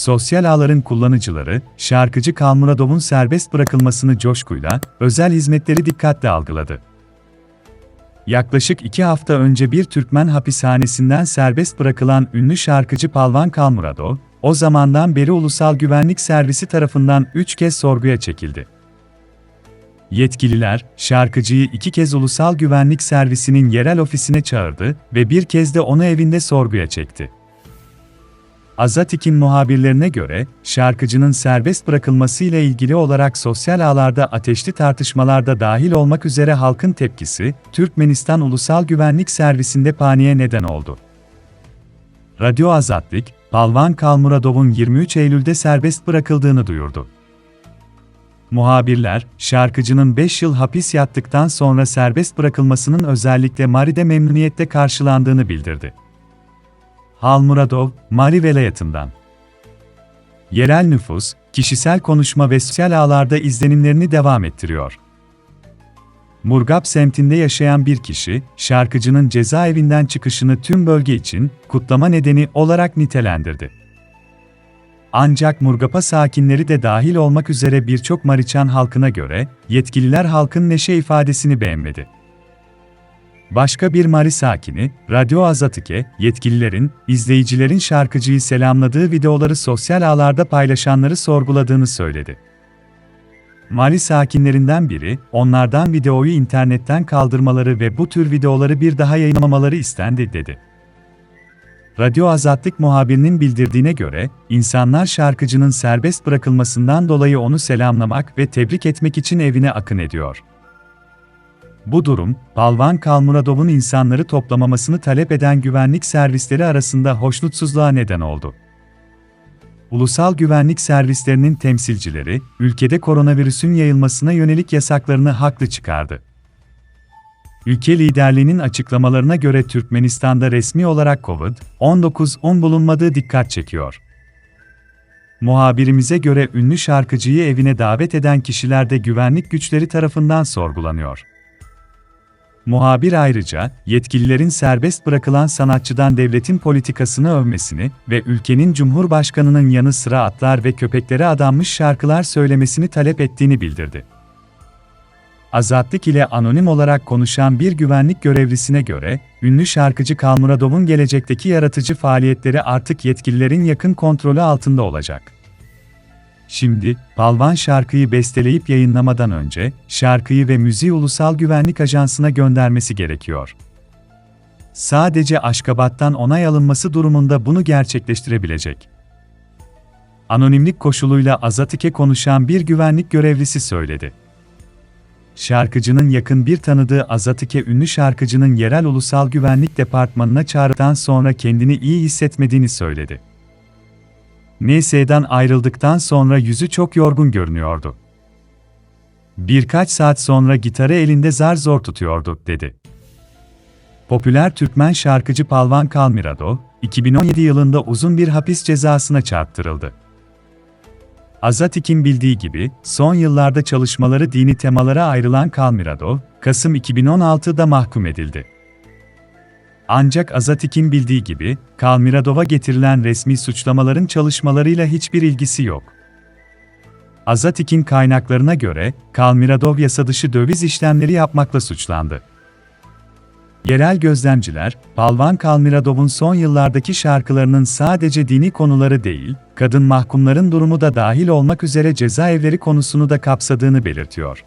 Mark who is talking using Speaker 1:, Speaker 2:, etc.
Speaker 1: sosyal ağların kullanıcıları, şarkıcı Kalmuradov'un serbest bırakılmasını coşkuyla, özel hizmetleri dikkatle algıladı. Yaklaşık iki hafta önce bir Türkmen hapishanesinden serbest bırakılan ünlü şarkıcı Palvan Kalmuradov, o zamandan beri Ulusal Güvenlik Servisi tarafından üç kez sorguya çekildi. Yetkililer, şarkıcıyı iki kez Ulusal Güvenlik Servisi'nin yerel ofisine çağırdı ve bir kez de onu evinde sorguya çekti. Azatik'in muhabirlerine göre, şarkıcının serbest bırakılması ile ilgili olarak sosyal ağlarda ateşli tartışmalarda dahil olmak üzere halkın tepkisi, Türkmenistan Ulusal Güvenlik Servisi'nde paniğe neden oldu. Radyo Azatlik, Palvan Kalmuradov'un 23 Eylül'de serbest bırakıldığını duyurdu. Muhabirler, şarkıcının 5 yıl hapis yattıktan sonra serbest bırakılmasının özellikle Mari'de memnuniyetle karşılandığını bildirdi. Halmuradov, Mari velayetinden. Yerel nüfus, kişisel konuşma ve sosyal ağlarda izlenimlerini devam ettiriyor. Murgap semtinde yaşayan bir kişi, şarkıcının cezaevinden çıkışını tüm bölge için kutlama nedeni olarak nitelendirdi. Ancak Murgapa sakinleri de dahil olmak üzere birçok Mariçan halkına göre, yetkililer halkın neşe ifadesini beğenmedi. Başka bir Mari sakini, Radyo Azatike, yetkililerin, izleyicilerin şarkıcıyı selamladığı videoları sosyal ağlarda paylaşanları sorguladığını söyledi. Mali sakinlerinden biri, onlardan videoyu internetten kaldırmaları ve bu tür videoları bir daha yayınlamamaları istendi, dedi. Radyo Azatlık muhabirinin bildirdiğine göre, insanlar şarkıcının serbest bırakılmasından dolayı onu selamlamak ve tebrik etmek için evine akın ediyor. Bu durum, Palvan Kalmuradov'un insanları toplamamasını talep eden güvenlik servisleri arasında hoşnutsuzluğa neden oldu. Ulusal güvenlik servislerinin temsilcileri, ülkede koronavirüsün yayılmasına yönelik yasaklarını haklı çıkardı. Ülke liderliğinin açıklamalarına göre Türkmenistan'da resmi olarak COVID-19 bulunmadığı dikkat çekiyor. Muhabirimize göre ünlü şarkıcıyı evine davet eden kişiler de güvenlik güçleri tarafından sorgulanıyor. Muhabir ayrıca, yetkililerin serbest bırakılan sanatçıdan devletin politikasını övmesini ve ülkenin cumhurbaşkanının yanı sıra atlar ve köpeklere adanmış şarkılar söylemesini talep ettiğini bildirdi. Azatlık ile anonim olarak konuşan bir güvenlik görevlisine göre, ünlü şarkıcı Kalmuradov'un gelecekteki yaratıcı faaliyetleri artık yetkililerin yakın kontrolü altında olacak. Şimdi, Palvan şarkıyı besteleyip yayınlamadan önce, şarkıyı ve müziği Ulusal Güvenlik Ajansı'na göndermesi gerekiyor. Sadece Aşkabat'tan onay alınması durumunda bunu gerçekleştirebilecek. Anonimlik koşuluyla Azatike konuşan bir güvenlik görevlisi söyledi. Şarkıcının yakın bir tanıdığı Azatike ünlü şarkıcının yerel ulusal güvenlik departmanına çağrıdan sonra kendini iyi hissetmediğini söyledi. NSA'dan ayrıldıktan sonra yüzü çok yorgun görünüyordu. Birkaç saat sonra gitarı elinde zar zor tutuyordu, dedi. Popüler Türkmen şarkıcı Palvan Kalmiradov, 2017 yılında uzun bir hapis cezasına çarptırıldı. Azatik'in bildiği gibi, son yıllarda çalışmaları dini temalara ayrılan Kalmiradov, Kasım 2016'da mahkum edildi. Ancak Azatik'in bildiği gibi, Kalmiradov'a getirilen resmi suçlamaların çalışmalarıyla hiçbir ilgisi yok. Azatik'in kaynaklarına göre, Kalmiradov yasadışı döviz işlemleri yapmakla suçlandı. Yerel gözlemciler, Palvan Kalmiradov'un son yıllardaki şarkılarının sadece dini konuları değil, kadın mahkumların durumu da dahil olmak üzere cezaevleri konusunu da kapsadığını belirtiyor.